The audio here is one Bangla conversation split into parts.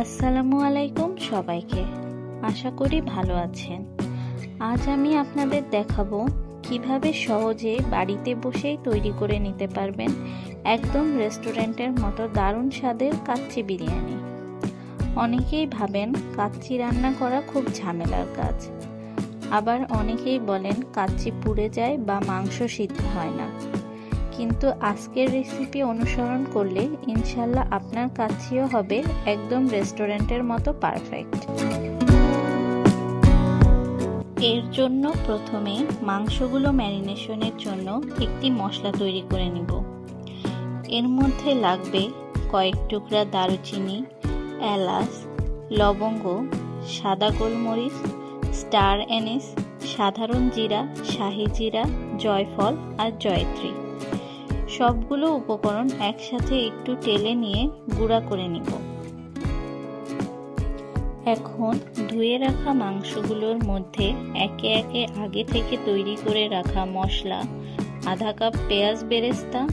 আসসালামু আলাইকুম সবাইকে। আশা করি ভালো আছেন। আজ আমি আপনাদের দেখাবো কীভাবে সহজে বাড়িতে বসেই তৈরি করে নিতে পারবেন একদম রেস্টুরেন্টের মতো দারুণ স্বাদের কাচ্চি বিরিয়ানি। অনেকেই ভাবেন কাচ্চি রান্না করা খুব ঝামেলার কাজ। আবার অনেকেই বলেন কাচ্চি পুড়ে যায় বা মাংস সিদ্ধ হয় না। কিন্তু আজকের রেসিপি অনুসরণ করলে ইনশাল্লাহ আপনার কাছেও হবে একদম রেস্টুরেন্টের মতো পারফেক্ট এর জন্য প্রথমে মাংসগুলো ম্যারিনেশনের জন্য একটি মশলা তৈরি করে নিব। এর মধ্যে লাগবে কয়েক টুকরা দারুচিনি, এলাচ, লবঙ্গ, সাদা গোলমরিচ স্টার এনিস সাধারণ জিরা, শাহি জিরা, জয়ফল আর জয়ত্রী। সবগুলো উপকরণ একসাথে একটু টেলে নিয়ে গুঁড়া করে নিব। এখন ধুয়ে রাখা মাংসগুলোর মধ্যে একে একে আগে থেকে তৈরি করে রাখা মশলা, আধা কাপ পেঁয়াজ বেরেস্তা,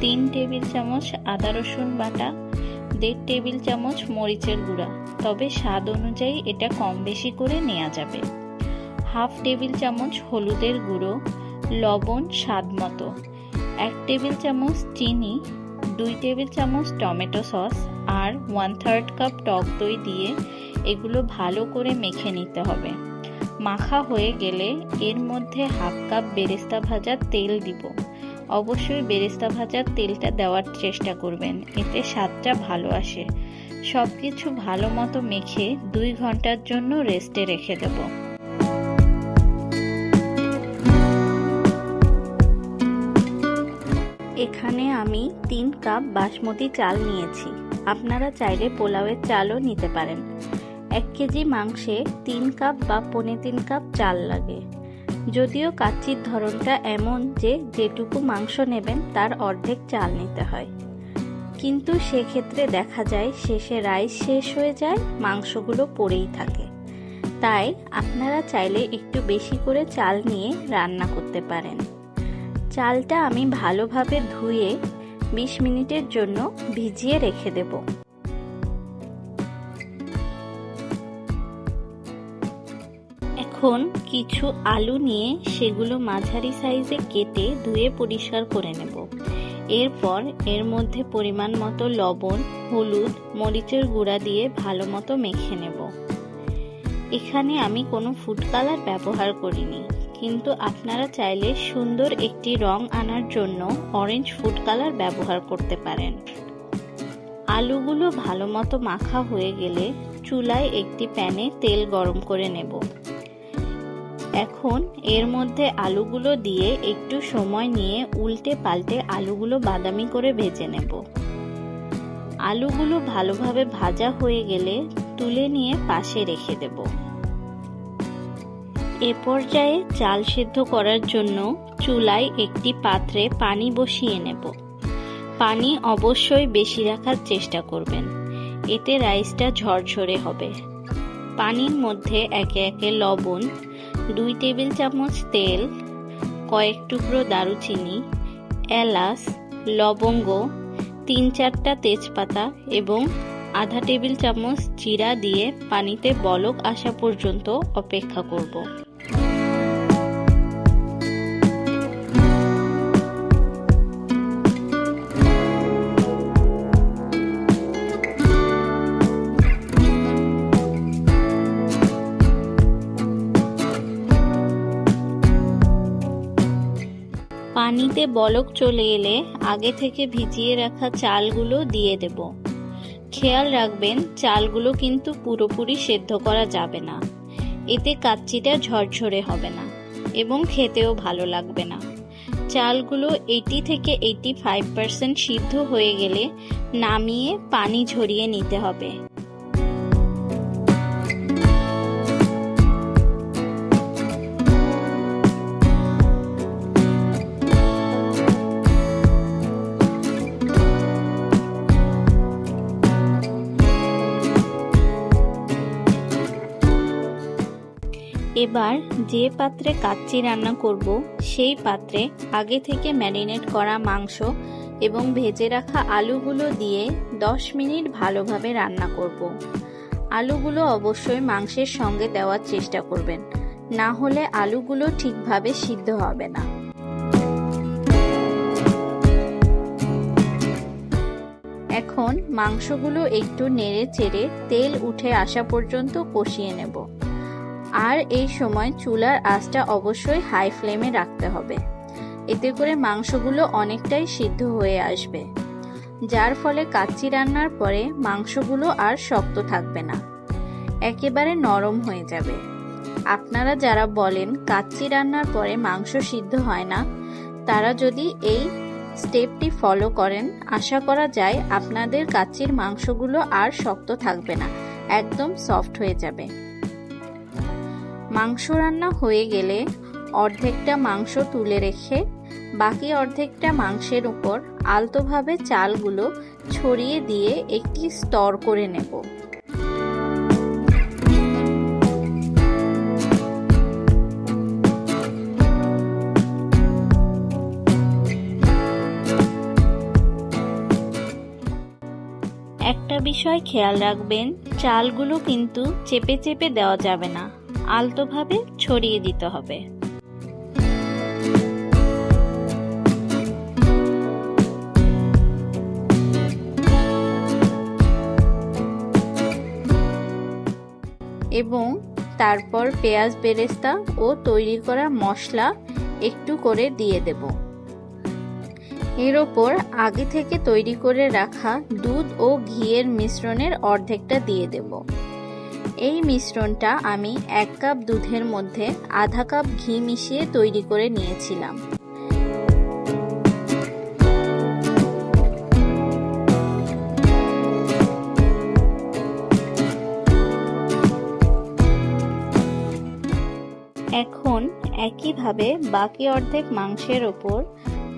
তিন টেবিল চামচ আদা রসুন বাটা, দেড় টেবিল চামচ মরিচের গুঁড়া। তবে স্বাদ অনুযায়ী এটা কম বেশি করে নেওয়া যাবে। হাফ টেবিল চামচ হলুদের গুঁড়ো, লবণ স্বাদ মতো। এক টেবিল চামচ চিনি, দুই টেবিল চামচ টমেটো সস আর ওয়ান থার্ড কাপ টক দই দিয়ে এগুলো ভালো করে মেখে নিতে হবে। মাখা হয়ে গেলে এর মধ্যে হাফ কাপ বেরেস্তা ভাজার তেল দিব। অবশ্যই বেরেস্তা ভাজার তেলটা দেওয়ার চেষ্টা করবেন, এতে স্বাদটা ভালো আসে। সব কিছু ভালো মতো মেখে দুই ঘণ্টার জন্য রেস্টে রেখে দেবো। এখানে আমি তিন কাপ বাসমতি চাল নিয়েছি। আপনারা চাইলে পোলাওয়ের চালও নিতে পারেন। এক কেজি মাংসে তিন কাপ বা পনে তিন কাপ চাল লাগে। যদিও কাচ্চির ধরনটা এমন যে যেটুকু মাংস নেবেন তার অর্ধেক চাল নিতে হয়। কিন্তু সেক্ষেত্রে দেখা যায় শেষে রাইস শেষ হয়ে যায়, মাংসগুলো পড়েই থাকে। তাই আপনারা চাইলে একটু বেশি করে চাল নিয়ে রান্না করতে পারেন। চালটা আমি ভালোভাবে ধুয়ে ২০ মিনিটের জন্য ভিজিয়ে রেখে দেব। এখন কিছু আলু নিয়ে সেগুলো মাঝারি সাইজে কেটে ধুয়ে পরিষ্কার করে নেব। এরপর এর মধ্যে পরিমাণ মতো লবণ, হলুদ, মরিচের গুঁড়া দিয়ে ভালো মতো মেখে নেব। এখানে আমি কোনো ফুড কালার ব্যবহার করিনি। কিন্তু আপনারা চাইলে সুন্দর একটি রং আনার জন্য অরেঞ্জ ফুড কালার ব্যবহার করতে পারেন। আলুগুলো ভালো মতো মাখা হয়ে গেলে চুলায় একটি প্যানে তেল গরম করে নেব। এখন এর মধ্যে আলুগুলো দিয়ে একটু সময় নিয়ে উল্টে পাল্টে আলুগুলো বাদামি করে ভেজে নেব। আলুগুলো ভালোভাবে ভাজা হয়ে গেলে তুলে নিয়ে পাশে রেখে দেবো। এ পর্যায়ে চাল সিদ্ধ করার জন্য চুলায় একটি পাত্রে পানি বসিয়ে নেব। পানি অবশ্যই বেশি রাখার চেষ্টা করবেন। এতে রাইসটা ঝরঝরে হবে। পানির মধ্যে একে একে লবণ, দুই টেবিল চামচ তেল, কয়েক টুকরো দারুচিনি, এলাচ, লবঙ্গ, তিন চারটা তেজপাতা এবং আধা টেবিল চামচ জিরা দিয়ে পানিতে বলক আসা পর্যন্ত অপেক্ষা করব। পানিতে বলক চলে এলে আগে থেকে ভিজিয়ে রাখা চালগুলো দিয়ে দেব। খেয়াল রাখবেন, চালগুলো কিন্তু পুরোপুরি সেদ্ধ করা যাবে না। এতে কাচ্চিটা ঝরঝরে হবে না এবং খেতেও ভালো লাগবে না। চালগুলো এইটি থেকে এইটি ফাইভ পার্সেন্ট সিদ্ধ হয়ে গেলে নামিয়ে পানি ঝরিয়ে নিতে হবে। এবার যে পাত্রে কাচ্চি রান্না করব, সেই পাত্রে আগে থেকে ম্যারিনেট করা মাংস এবং ভেজে রাখা আলুগুলো দিয়ে 10 মিনিট ভালোভাবে রান্না করব। আলুগুলো অবশ্যই মাংসের সঙ্গে দেওয়ার চেষ্টা করবেন, না হলে আলুগুলো ঠিকভাবে সিদ্ধ হবে না। এখন মাংসগুলো একটু নেড়ে চেড়ে তেল উঠে আসা পর্যন্ত কষিয়ে নেব। আর এই সময় চুলার আঁচটা অবশ্যই হাই ফ্লেমে রাখতে হবে। এতে করে মাংসগুলো অনেকটাই সিদ্ধ হয়ে আসবে। যার ফলে কাচ্চি রান্নার পরে মাংসগুলো আর শক্ত থাকবে না। একেবারে নরম হয়ে যাবে। আপনারা যারা বলেন কাচ্চি রান্নার পরে মাংস সিদ্ধ হয় না, তারা যদি এই স্টেপটি ফলো করেন, আশা করা যায় আপনাদের কাচ্চির মাংসগুলো আর শক্ত থাকবে না, একদম সফট হয়ে যাবে। মাংস রান্না হয়ে গেলে অর্ধেকটা মাংস তুলে রেখে বাকি অর্ধেকটা মাংসের উপর আলতোভাবে চালগুলো ছড়িয়ে দিয়ে একটি স্তর করে নেব। একটা বিষয় খেয়াল রাখবেন, চালগুলো কিন্তু চেপে চেপে দেওয়া যাবে না। আলতোভাবে ছড়িয়ে দিতে হবে। এবং তারপর পেঁয়াজ বেরেস্তা ও তৈরি করা মশলা একটু করে দিয়ে দেব। এর ওপর আগে থেকে তৈরি করে রাখা দুধ ও ঘিয়ের মিশ্রণের অর্ধেকটা দিয়ে দেব। এই মিশ্রণটা আমি এক কাপ দুধের মধ্যে আধা কাপ ঘি মিশিয়ে তৈরি করে নিয়েছিলাম। এখন একইভাবে বাকি অর্ধেক মাংসের ওপর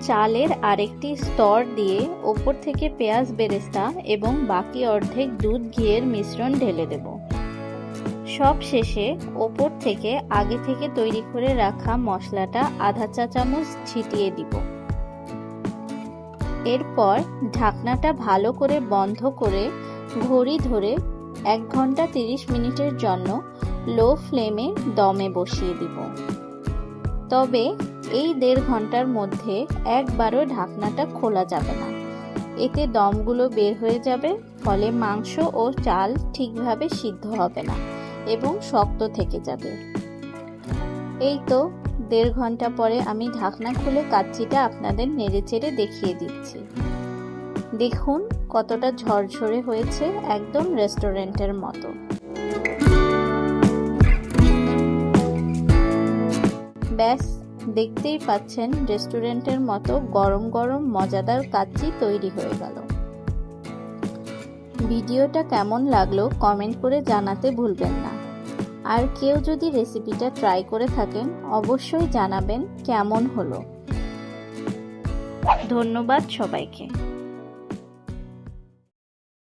চালের আরেকটি স্তর দিয়ে ওপর থেকে পেঁয়াজ বেরেস্তা এবং বাকি অর্ধেক দুধ ঘিয়ের মিশ্রণ ঢেলে দেব। সব শেষে ওপর থেকে আগে থেকে তৈরি করে রাখা মশলাটা আধা চা চামচ ছিটিয়ে দিব। এরপর ঢাকনাটা ভালো করে বন্ধ করে ঘড়ি ধরে এক ঘণ্টা তিরিশ মিনিটের জন্য লো ফ্লেমে দমে বসিয়ে দিব। তবে এই দেড় ঘণ্টার মধ্যে একবারও ঢাকনাটা খোলা যাবে না। এতে দমগুলো বের হয়ে যাবে, ফলে মাংস ও চাল ঠিকভাবে সিদ্ধ হবে না। এবং শক্ত থেকে যাবে। এই তো, দেড় ঘণ্টা পরে আমি ঢাকনা খুলে কাচ্চিটা আপনাদের নেড়ে চেড়ে দেখিয়ে দিচ্ছি। দেখুন কতটা ঝরঝরে হয়েছে একদম রেস্টুরেন্টের মতো। ব্যাস, দেখতেই পাচ্ছেন রেস্টুরেন্টের মতো গরম গরম মজাদার কাচ্চি তৈরি হয়ে গেল। ভিডিওটা কেমন লাগল কমেন্ট করে জানাতে ভুলবেন না। আর কেউ যদি রেসিপিটা ট্রাই করে থাকেন, অবশ্যই জানাবেন কেমন হলো। ধন্যবাদ সবাইকে।